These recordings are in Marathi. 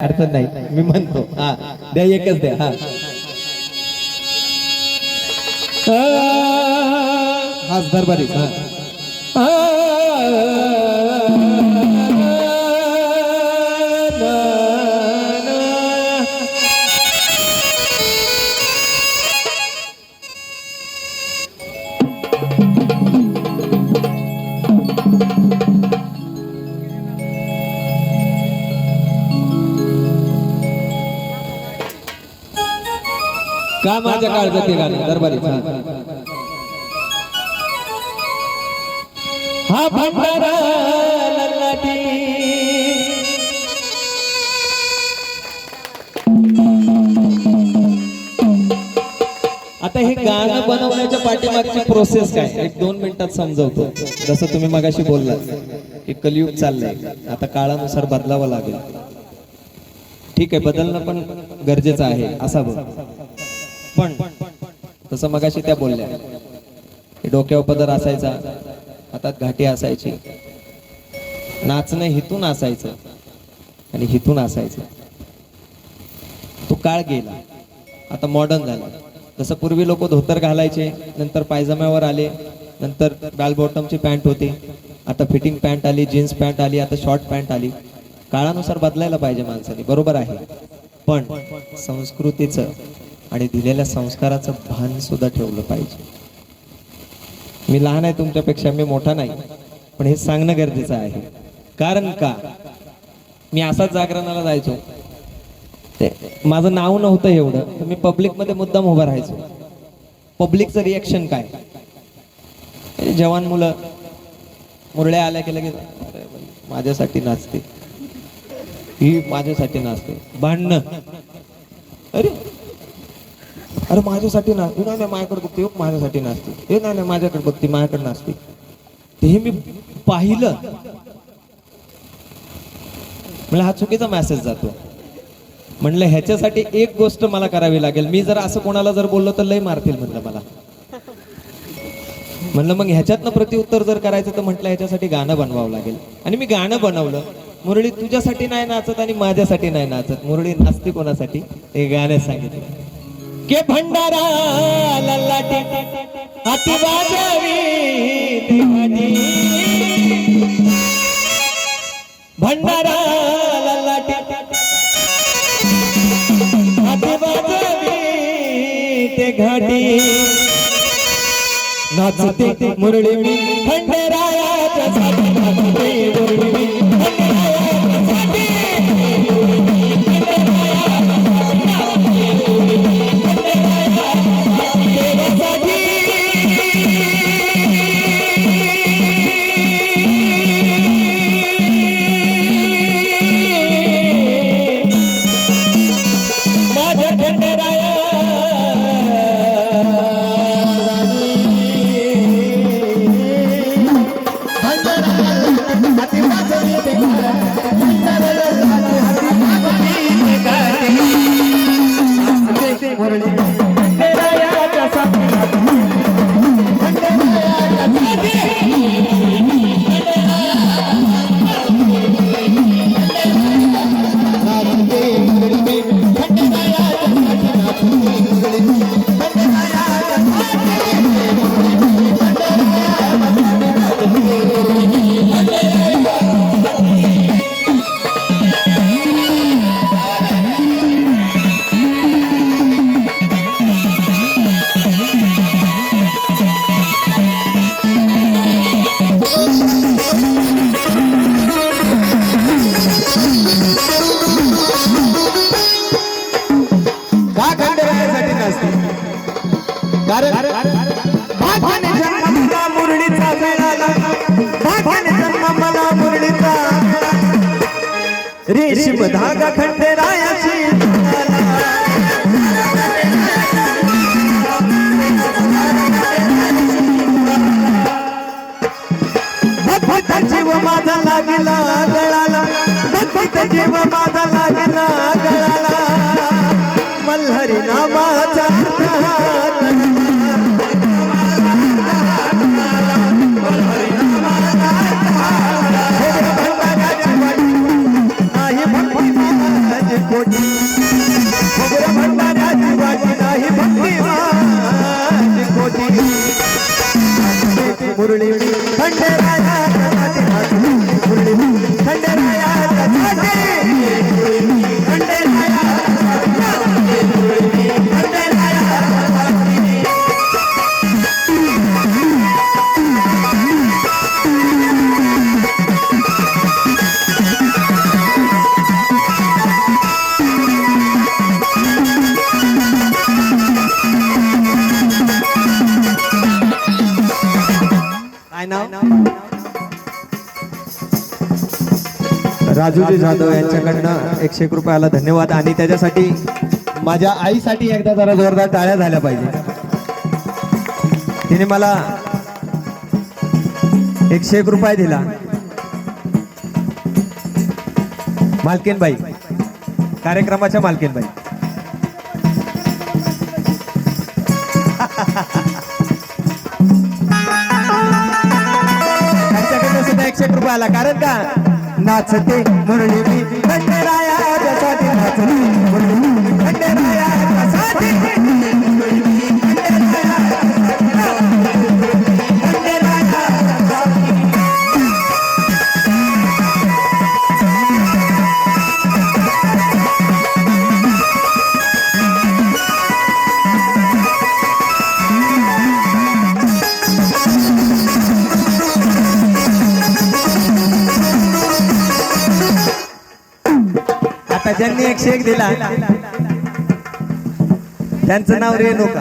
अडचण नाही. मी म्हणतो. हा. द्या एकच द्या. हा. हाच दरबारी. हा. का माझ्या काळजात ते गाणं दरबारी हा भंडारा आता हे गाणं बनवण्याच्या पाठीमागची प्रोसेस काय? एक दोन मिनिटात समजवतो. जसं तुम्ही मगाशी बोललात की कलियुग चाललंय. आता काळानुसार बदलावं लागेल. ठीक आहे बदलणं पण गरजेचं आहे. असा बघ पण तसं मगाशी त्या बोलल्या. डोक्यावर पदर असायचा. हातात घाटी असायची. नाचणं हिथून असायचं. आणि हिथून असायचं. तो काळ गेला. आता मॉडर्न झाला. जसं पूर्वी लोक धोतर घालायचे नंतर पायजम्यावर आले नंतर बॅल बॉटमची पॅन्ट होती. आता फिटिंग पॅन्ट आली जीन्स पॅन्ट आली आता शॉर्ट पॅन्ट आली. काळानुसार बदलायला पाहिजे माणसाने. बरोबर आहे. पण संस्कृतीचं आणि दिलेल्या संस्काराचं भान सुद्धा ठेवलं पाहिजे. मी लहान आहे तुमच्यापेक्षा मी मोठा नाही पण हे सांगणं गरजेचं आहे. कारण का? मी असाच जागरणाला जायचो. ते माझं नाव नव्हतं एवढं तर मी पब्लिकमध्ये मुद्दाम उभं राहायचो. पब्लिकचं रिॲक्शन काय? जवान मुलं मुरळ्या आल्या की लगेच माझ्यासाठी नाचते. ही माझ्यासाठी नाचते. भांडणं. अरे अरे माझ्यासाठी ना नाही नाही, माझ्याकडे बघते हो, माझ्यासाठी नाचते. हे नाही नाही माझ्याकडे बघते माझ्याकडे नाचते. ते हे मी पाहिलं. म्हणलं हा चुकीचा मेसेज जातो. म्हणलं ह्याच्यासाठी एक गोष्ट मला करावी लागेल. मी जर असं कोणाला जर बोललो तर लय मारतील म्हणलं मला. म्हणलं मग ह्याच्यातनं प्रतिउत्तर जर करायचं तर म्हटलं ह्याच्यासाठी गाणं बनवावं लागेल. आणि मी गाणं बनवलं. मुरळी तुझ्यासाठी नाही नाचत आणि माझ्यासाठी नाही नाचत. मुरळी नाचते कोणासाठी? हे गाणं सांगितलं. के भंडारा लल्लाटी अति वाजावी देवानी भंडारा लल्लाटी अति वाजावी ते घाटी. नाचते मुरळी मी भंडाराच्या साठी नाचते रेशीम धागा खंडेरायाशी जीव माझा लागला गळाला. जीव माझा लागला പൊരുളി പണ്ടരാ राजूजी जाधव यांच्याकडनं एकशे एक रुपयाला धन्यवाद. आणि त्याच्यासाठी माझ्या आईसाठी एकदा जरा जोरदार टाळ्या झाल्या पाहिजे तिने मला एकशे एक रुपये दिला. मालकीनबाई कार्यक्रमाच्या मालकीनबाई. त्यांच्याकडनं सुद्धा एकशे एक रुपये आला. कारण का? नाचते मुरली मी. नाचली मुरली आता ज्यांनी एक शेख दिला त्यांचं नाव रेणुका.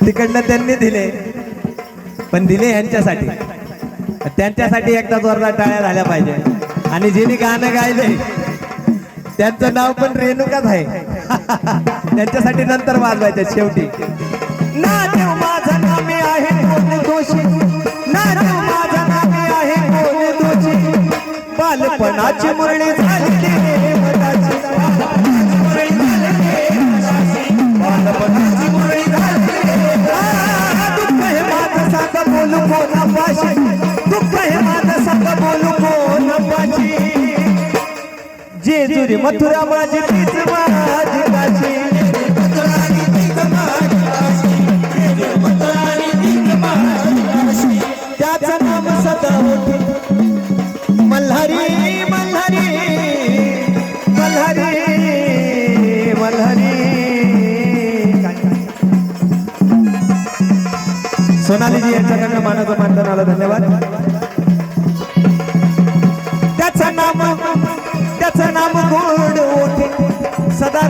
तिकडनं त्यांनी दिले पण दिले यांच्यासाठी त्यांच्यासाठी एकदा जोरदार टाळ्या झाल्या पाहिजे. आणि जिने गाणं गायले त्यांचं नाव पण रेणुकाच आहे. त्यांच्यासाठी नंतर वाजवायचं शेवटी. ना दोषी ना देव माझं आहे कोण दोषी बालपणाची मुरळी झाली देवताची. बालपणाची मुरळी दुःख हे माझं सांग बोलू दुःख हे माझं सांग बोलू जेजुरी मथुरा माझी तीच सोनालीजी यांच्याकडनं मानाचं मानधन आलं धन्यवाद. त्याचं नाम त्याचं नाम गोड होते सदा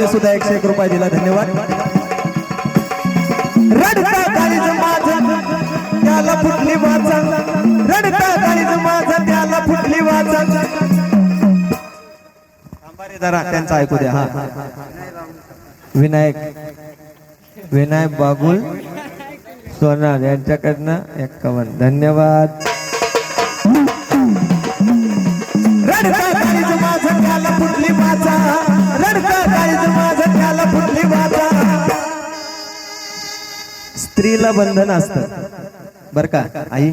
भाऊने सुद्धा एकशे एक रुपये दिला. धन्यवाद. रडता काळीज माझं त्याला फुटली वाचा रडता काळीज माझं त्याला फुटली वाचा जरा त्यांचं ऐकू द्या हा. विनायक विनायक बागुल सोनार यांच्याकडनं एक्कावन्न. धन्यवाद. रडका काळीज माझं त्याला फुटली वाचा स्त्रीला बंधन असत. बर का आई?